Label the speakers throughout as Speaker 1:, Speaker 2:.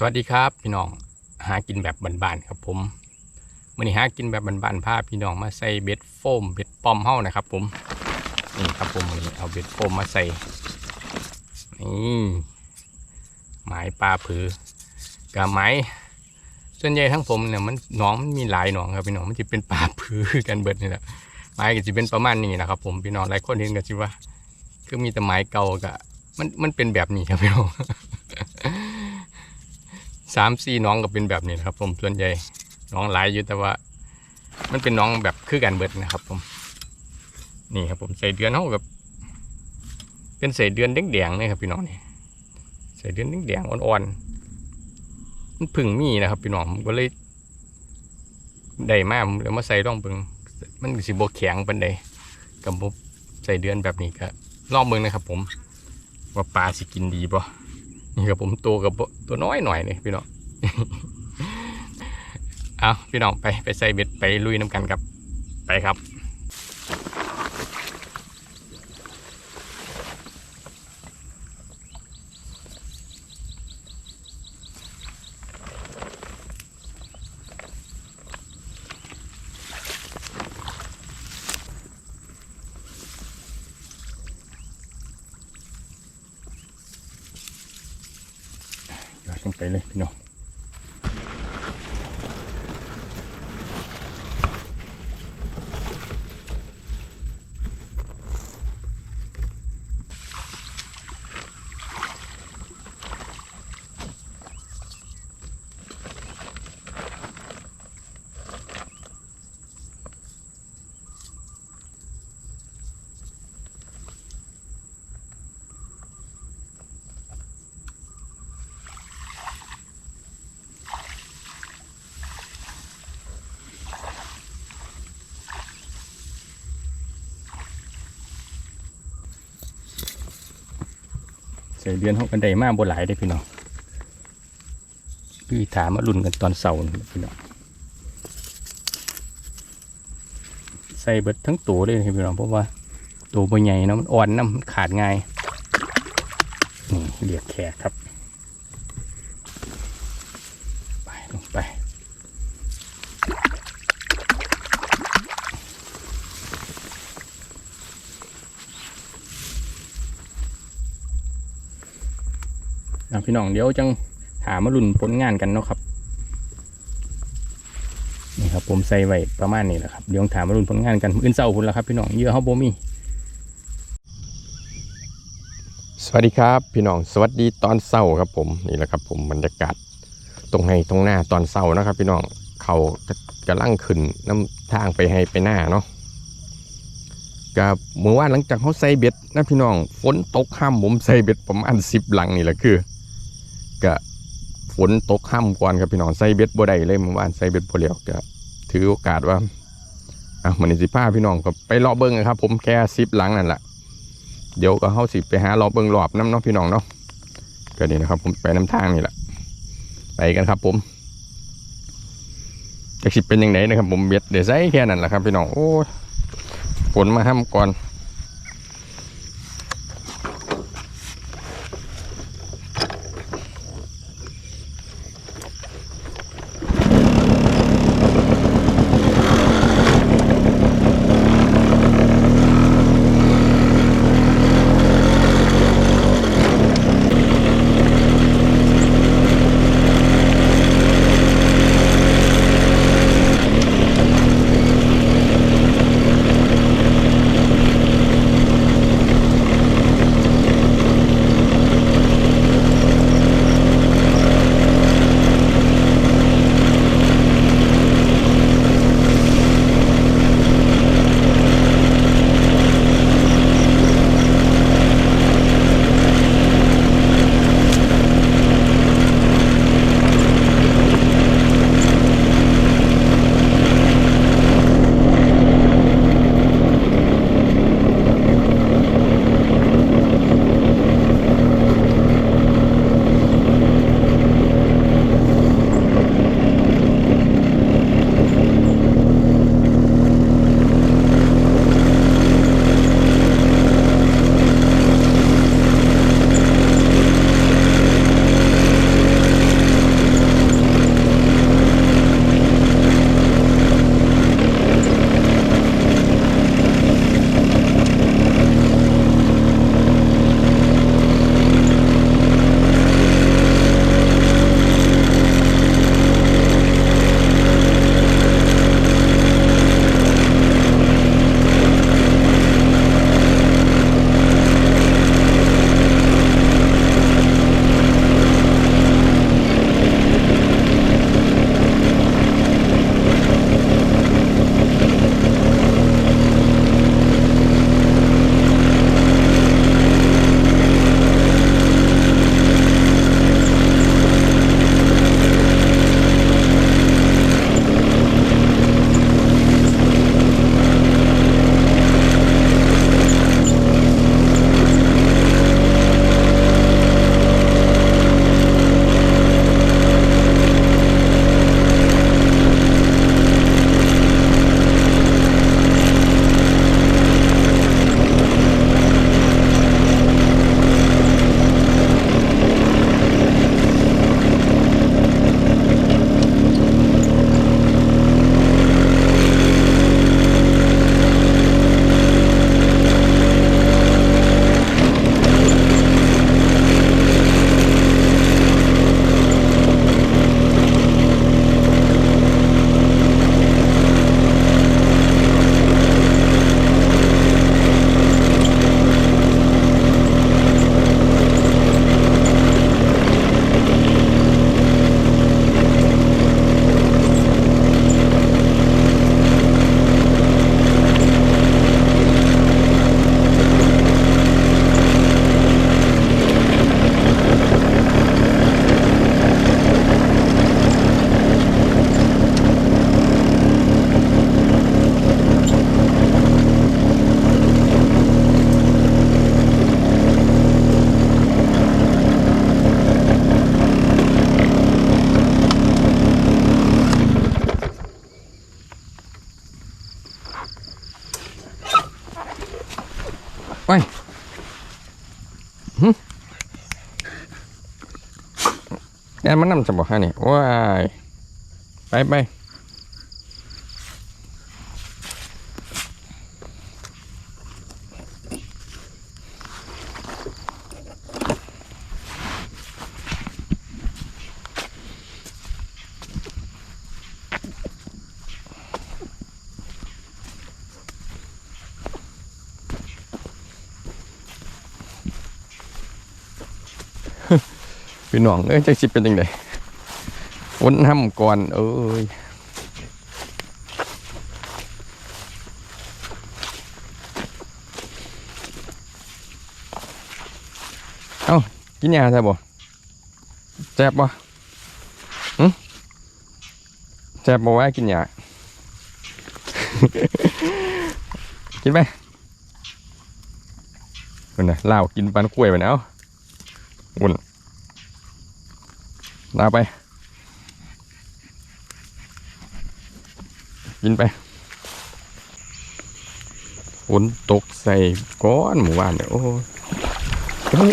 Speaker 1: สวัสดีครับพี่น้องหากินแบบบ้านๆครับผมมื่อนี้หากินแบบบ้านๆพาพี่น้องมาใส่เบ็ดโฟมเบ็ดปอมเฮ้านะครับ ผมนี่ครับผมวันนี้เอาเบ็ดโฟมมาใส่นี่หมายปลาผือกับไม้ส่วนใหญ่ทั้งผมเนี่ยมันหนองมันมีหลายหนองครับพี่น้องมันจะเป็นปลาผือกันเบิดนี่แหละไม้ก็จะเป็นประมาณนี้นะครับ ผมพี่น้องหลายคนเห็นกันสิว่า คือมีแต่ไม้เก่ากับมันมันเป็นแบบนี้ครับพี่น้อง สามสี่น้องก็เป็นแบบนี้นะครับ ผมส่วนใหญ่น้องหลายอยู่แต่ว่า มันเป็นน้องแบบคือกันเบิดนะครับ ผม นี่ครับ ผมใส่เดือนเท่ากับ เป็นใส่เดือนแดงๆนี่ครับพี่น้องนี่ใส่เดือนแดงๆอ่อนๆมันพึ่งมีนะครับ พี่น้องผมก็เลยได้มาผมเลยมาใส่ร่องเบิงมันสิบแข็งเป็นใดกับผมใส่เดือนแบบนี้ก็ลองเบิงนะครับ ผม ว่าปลาสิกินดีป่ะ นี่ครับผมตัวกับตัวน้อยหน่อยนี่พี่น้องเอาพี่น้องไปไปใส่เบ็ดไปลุยน้ำกันครับไปครับ ไปเลยพี่น้อง ส่เดือนห้องกันได้มากบ่หลายได้พี่น้องคือถามมาลุ่นกันตอนเสาร์พี่น้องใส่เบิดทั้งตัวเลยพี่น้องเพราะว่าตัวบ่ใหญ่เนาะมันอ่อนน้ำมันขาดง่ายนี่เรียกแขกครับ ไปลงไป นะพี่น้องเดี๋ยวจังหามาลุ่นผลงานกันเนาะครับนี่ครับผมใส่ไว้ประมาณนี้แหละครับเดี๋ยวถามมาลุ่นผลงานกันอื่นเศร้าพุ่นแล้วครับ พี่น้องเยอะเฮาบ่มีสวัสดีครับ พี่น้องสวัสดีตอนเศร้าครับผมนี่แหละครับ ผมบรรยากาศตรงให้ตรงหน้าตอนเศร้านะครับ พี่น้องเขากำลังขึ้นน้ำทางไปให้ไปหน้าเนาะกับเมื่อวานหลังจากเขาใส่เบ็ดนะพี่น้องฝนตกห้ามผมใส่เบ็ดประมาณสิบหลังนี่แหละคือ นตกค่ำก่อนครับพี่น้องใส่เบ็ดบ่ได้เลยเมื่อวานใส่เบ็ดบ่เลียวก็ถือโอกาสว่าอะมันสิพาพี่น้องก็ไปเลาะเบิ้งนะครับ ผมแค่สิบหลังนั่นแหละเดี๋ยวก็เข้าสิไปหาเลาะเบิ้งรอบน้ำเนาะพี่น้องเนาะก็นี่นะครับ ผมไปน้ำทางนี่แหละไปกันครับ ผมจะสิเป็นยังไงนะครับ ผมเบ็ดเดี๋ยวใส่แค่นั้นแหละครับพี่น้องโอ้ฝนมาห้ามก่อน มันนำจะบอกฮะนี่ว้ายไปไป พี่น้องเอ้ยจะสิเป็นยังไงวนห้ำก่อน เอ้ยเอ้ากินยาใช่บ่แจ็บบ่หึแจ็บบ่ว่ากินยากินไหมมันนะเหล้ากินปันกล้วยไปแล้ววุ่น ลาไป กินไปฝนตกใส่ก้อนหมู่บ้านเนี่ยโอ้โอ้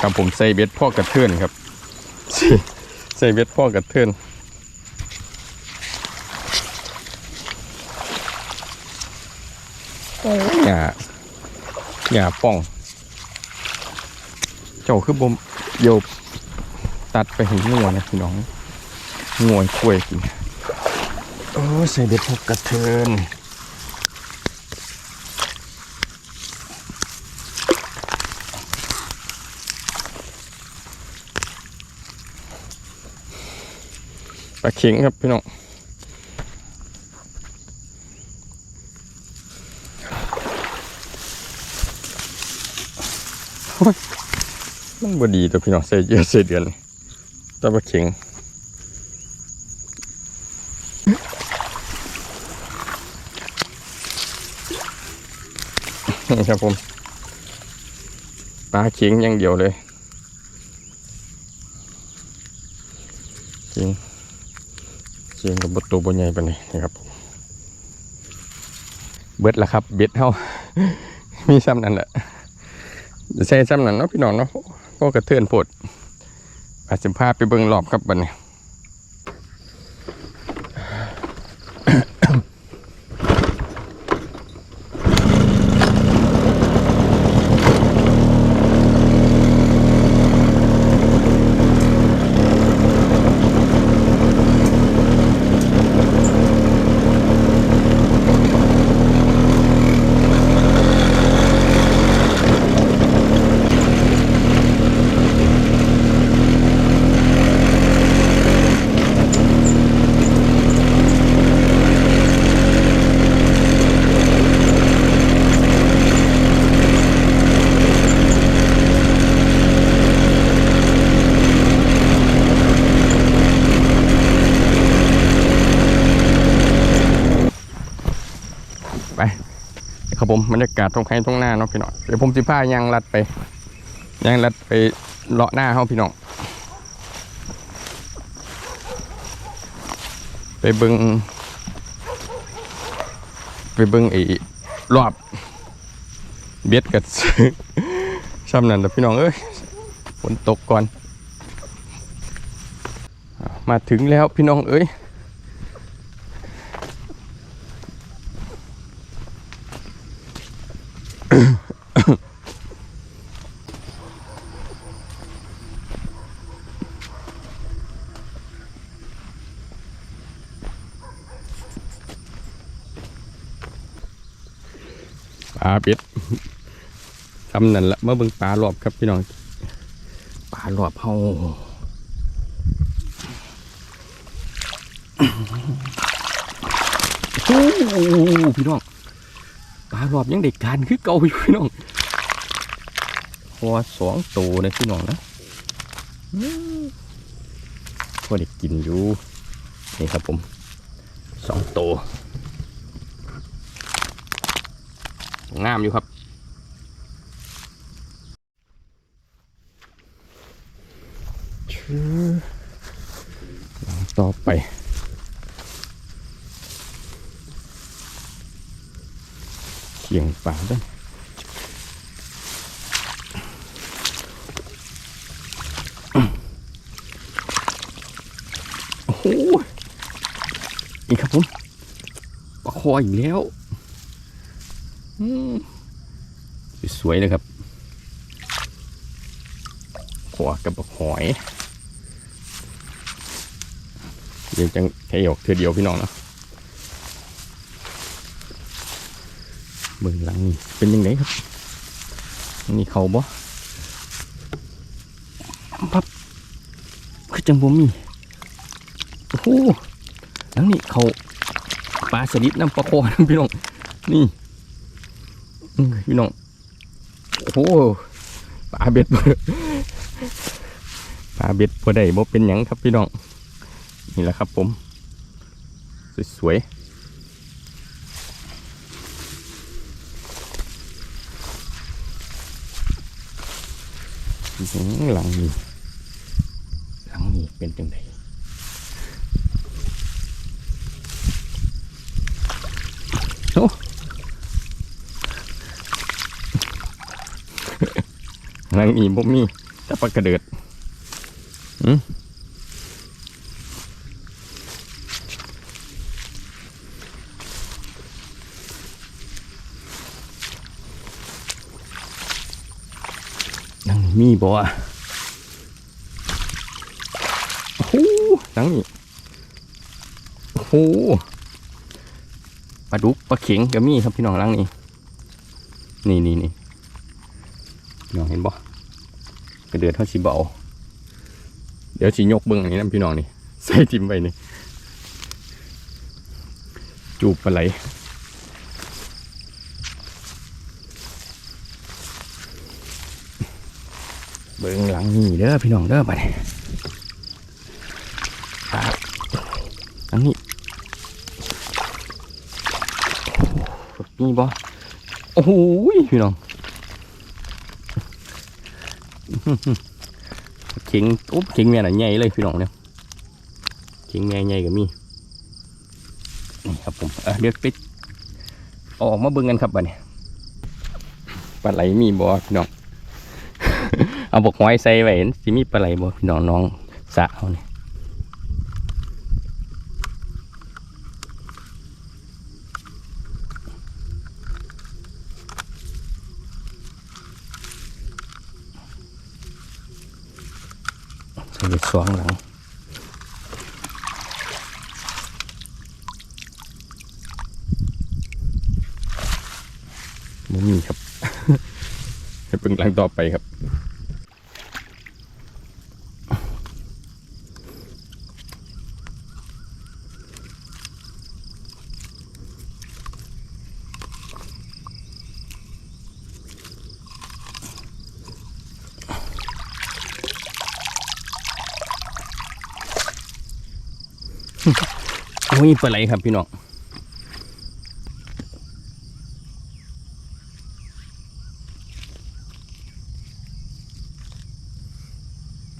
Speaker 1: ครับผมใส่เบ็ดพ่อกระเทือนครับ ใส่เบ็ดพ่อกระเทือนโอ้ยหยาหยาป่อง เจ้าคือบมโยบตัดไปเห็นงัวนะพี่น้องงัวคุยกินโอ้ยใส่เบ็ดพ่อกระเทือน ลาเข็งครับพี่น้องมันบดีตัวพี่น้องใส่เยอะใส่เดือนแตัวปลาเข็งนี่ครับผมปลาเข็งอย่างเดียวเลยเข็ง เชียงกับบตัวบนใหญ่ไปนนี้นะครับ เบิดละครับ เบ็ดเท่ามีซ้ำนั่นแหละใช่ซ้ำนั่นเนาะพี่น้องเนาะก็กระเทือนปวดอาจจะพาไปเบิ้งรอบครับบันนี้ ครับผมบรรยากาศตรงไห้ตรงหน้าเนาะพี่น้องเดี๋ยวผมสิพายางลัดไปยางลัดไปเลาะหน้าเฮาพี่น้องไปเบิงไปเบิงไอ้รอบเบ็ดกับซ้ำนั่นแต่พี่น้องเอ้ยฝนตกก่อน มาถึงแล้วพี่น้องเอ้ย ปลาเป็ดทำนั่นละเมื่อเบิ่งปลาหลบครับพี่น้องปลาหลบเฮาพี่น้องารอบยังเด็กการคือเก่าอยู่พี่น้องพอสองตัวนะพี่น้องนะพอได้กินอยู่นี่ครับผมสองตัวงามอยู่ครับชื่อต่อไป เขี ยงป่าด้วยโอ้โหนี่ครับผมปลาคออีกแล้วอืมสวยๆเลยครับขวากับปลาหอย เดี๋ยวจังแค่หยกเธอเดียวพี่น้องเนาะ เบื้องหลังนี่เป็นยังไงครับ นี่เขาบ่ปั๊บคือจังบ่มีโอ้โหหลังนี่เขาปลาสลิดน้ำปลาคอนะพี่น้องนี่พี่น้องโอ้โหปลาเบ็ดปลาเบ็ดบ่ได้บ่เป็นหยังครับพี่น้องนี่แหละครับผม สวยๆ หือหลังนี้หลังนี้เป็นจังไดโอ้หลังนี้บ่มีแต่ปลากระเดิดอืม บ่อะโอ้โหนังนี่โอ้โหปลาดุกปลาเข็งก็มีครับพี่น้องลังนี่นี่นี่นี่พี่น้องเห็นบ่กระเดือดเท่าสีเบเอาเดี๋ยวสียกเบิ้งอันนี้นะพี่น้องนี่ใส่ทิมไปนี่จูบปลาไหล บิ่งหลังนี่เด้อพี่น้องเด้อบัดนี้ครับหลังนี้นี่บ่โอ้โหพี่น้องเข็งโอ้เข็งแม่น่ะใหญ่เลยพี่น้องเนี่ยเข็งแม่ใหญ่ก็มีนี่ครับผมเดี๋ยวไปอออกมาเบิ่งกันครับบัดนี้ปลาไหลมีบ่พี่น้อง เอาบกหอยใส่ไว้เห็นสิมีปลาไหลบ่พี่น้องน้องสะเขานี่ใส่สองหลังบ่มีครับ ให้เพิ่งหลังต่อไปครับ โอ้ยปลาไหลครับพี่น้อง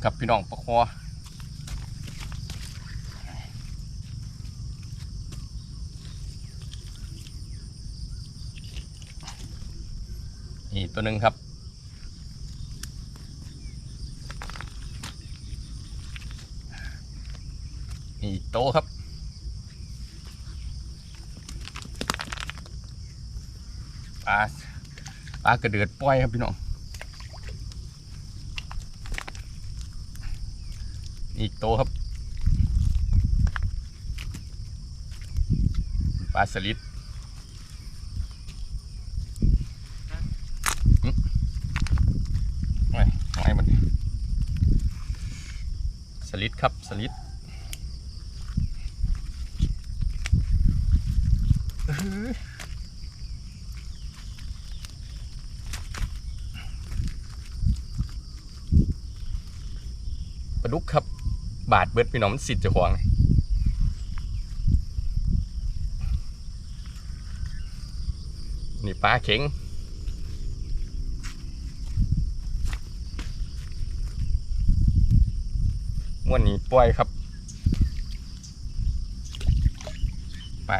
Speaker 1: ครับพี่น้องปลาคอนี่ตัวหนึ่งครับ นี่อีกโตครับ ปลาป ลากระเดือดปล่อยครับพี่น้องอีกโตครับปลาสลิดอื้อไม่ไม่หมดสลิดครับ สลิด ปลาดุกครับ บาดเบิดพี่น้องมันสิทธิ์จะขวงนี่ปลาเข็งม้วนนี้ปล่อยครับ ไป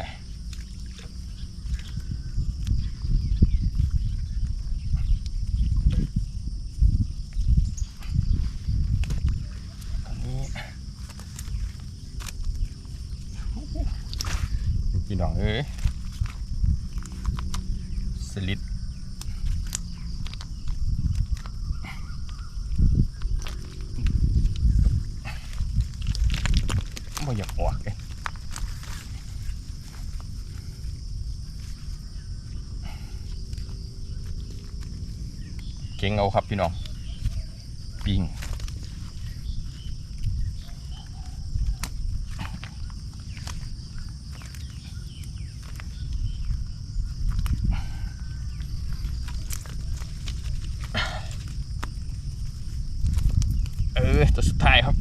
Speaker 1: อันนี้พี่น้องเอ้ยสลิดไม่อยากออกเลย เก่งเอาครับพี่น้อง ปิง เออ ตัวสุดท้ายครับ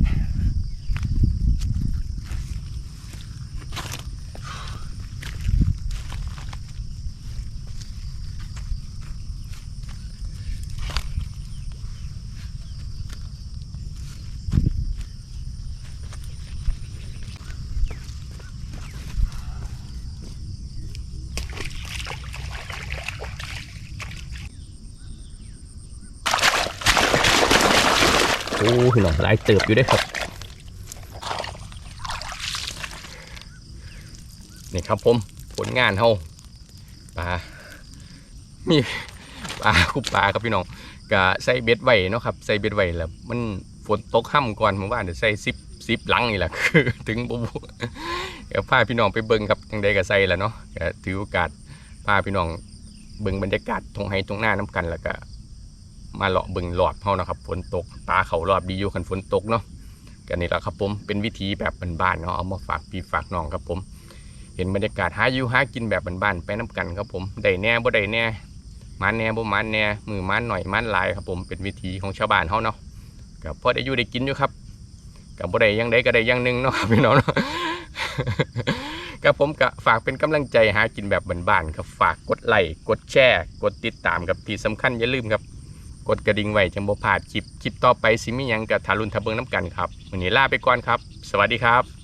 Speaker 1: โอ้ พี่น้องหลายเติบอยู่เด้ครับ นี่ครับผมผลงานเฮาปลามีปลาคุบปลาครับพี่น้องกะใส่เบ็ดไว้เนาะครับใส่เบ็ดไว้แล้วมันฝนตกค่ำก่อนเมื่าเดี๋ยวใส่ซิปซิปหลังนี่แหละคือถึงบุบเดี๋ยวพาพี่น้องไปเบิ่งครับยังใดก็ใส่แล้วเนาะถือโอกาสพาพี่น้องเบิ่งบรรยากาศตรงไห้ตรงหน้าน้ำกันแล้วก็ มาเลาะเบิ่งหลอดเฮานะครับฝนตกปลาเขารอบดีอยู่คันฝนตกเนาะกันนี่แหละครับผมเป็นวิธีแบบบ้านๆเนาะเอามาฝากพี่ฝากน้องครับผม เห็นบรรยากาศหาอยู่หากินแบบบ้านๆไปน้กันครับผมได้แน่บ่ได้แน่มันแน่บ่มันแน่มือมันหน่อยมันลายครับผมเป็นวิธีของชาวบ้านเฮาเนาะก็พอได้อยู่ได้กินอยู่ครับกับบ่ได้ยังใดก็ได้ยังหนึงเนาะครับพี่น้องเนาะกับผมก็ฝากเป็นกำลังใจหากินแบบบ้านๆครับฝากกดไลค์กดแชร์ กดติดตามกับที่สำคัญอย่าลืมครับ กดกระดิ่งไว้จังบ่พลาดคลิปคลิปต่อไปสิมีหยังกับทารุณทะเบิงน้ำกันครับวันนี้ลาไปก่อนครับ สวัสดีครับ